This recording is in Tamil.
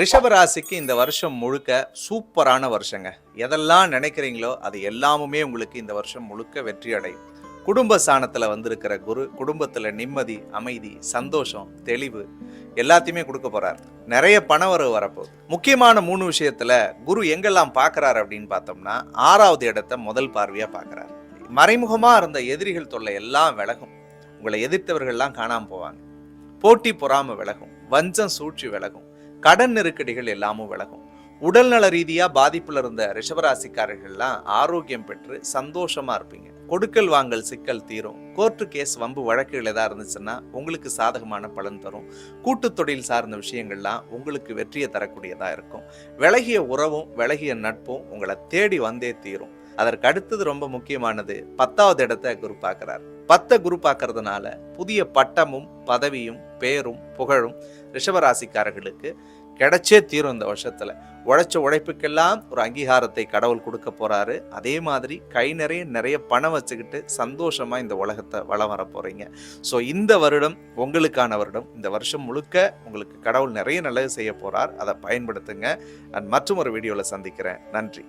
ரிஷபராசிக்கு இந்த வருஷம் முழுக்க சூப்பரான வருஷங்க. எதெல்லாம் நினைக்கிறீங்களோ அது எல்லாமுமே உங்களுக்கு இந்த வருஷம் முழுக்க வெற்றி அடையும். குடும்ப சாணத்தில் வந்திருக்கிற குரு குடும்பத்தில் நிம்மதி அமைதி சந்தோஷம் தெளிவு எல்லாத்தையுமே கொடுக்க போகிறார் நிறைய பணவரவு வரப்போகுது முக்கியமான மூணு விஷயத்தில் குரு எங்கெல்லாம் பார்க்குறாரு அப்படின்னு பார்த்தோம்னா ஆறாவது இடத்த முதல் பார்வையாக பார்க்கறாரு மறைமுகமாக இருந்த எதிரிகள் தொல்லை எல்லாம் விலகும். உங்களை எதிர்த்தவர்கள்லாம் காணாமல் போவாங்க. போட்டி பொறாமல் விலகும். வஞ்சம் சூழ்ச்சி விலகும். கடன் நெருக்கடிகள் எல்லாமும் விலகும். உடல்நல ரீதியாக பாதிப்பில் இருந்த ரிஷபராசிக்காரர்கள்லாம் ஆரோக்கியம் பெற்று சந்தோஷமாக இருப்பீங்க. கொடுக்கல் வாங்கல் சிக்கல் தீரும். கோர்ட்டு கேஸ் வம்பு வழக்குகள் எதாக இருந்துச்சுன்னா உங்களுக்கு சாதகமான பலன் தரும். கூட்டு தொழில் சார்ந்த விஷயங்கள்லாம் உங்களுக்கு வெற்றியை தரக்கூடியதாக இருக்கும். விலகிய உறவும் விலகிய நட்பும் உங்களை தேடி வந்தே தீரும். அதற்கு அடுத்தது ரொம்ப முக்கியமானது பத்தாவது இடத்த குரு பார்க்கிறார். பத்த குரு பார்க்கறதுனால புதிய பட்டமும் பதவியும் பேரும் புகழும் ரிஷபராசிக்காரர்களுக்கு கிடைச்சே தீரும் இந்த வருஷத்தில். உழைச்ச உழைப்புக்கெல்லாம் ஒரு அங்கீகாரத்தை கடவுள் கொடுக்க போகிறாரு அதே மாதிரி கை நிறைய நிறைய பணம் வச்சுக்கிட்டு சந்தோஷமாக இந்த உலகத்தை வளம் வர போகிறீங்க ஸோ இந்த வருடம் உங்களுக்கான வருடம் இந்த வருஷம் முழுக்க உங்களுக்கு கடவுள் நிறைய நல்லது செய்ய போகிறார் அதை பயன்படுத்துங்க. நான் மற்றும் ஒரு வீடியோவில் சந்திக்கிறேன். நன்றி.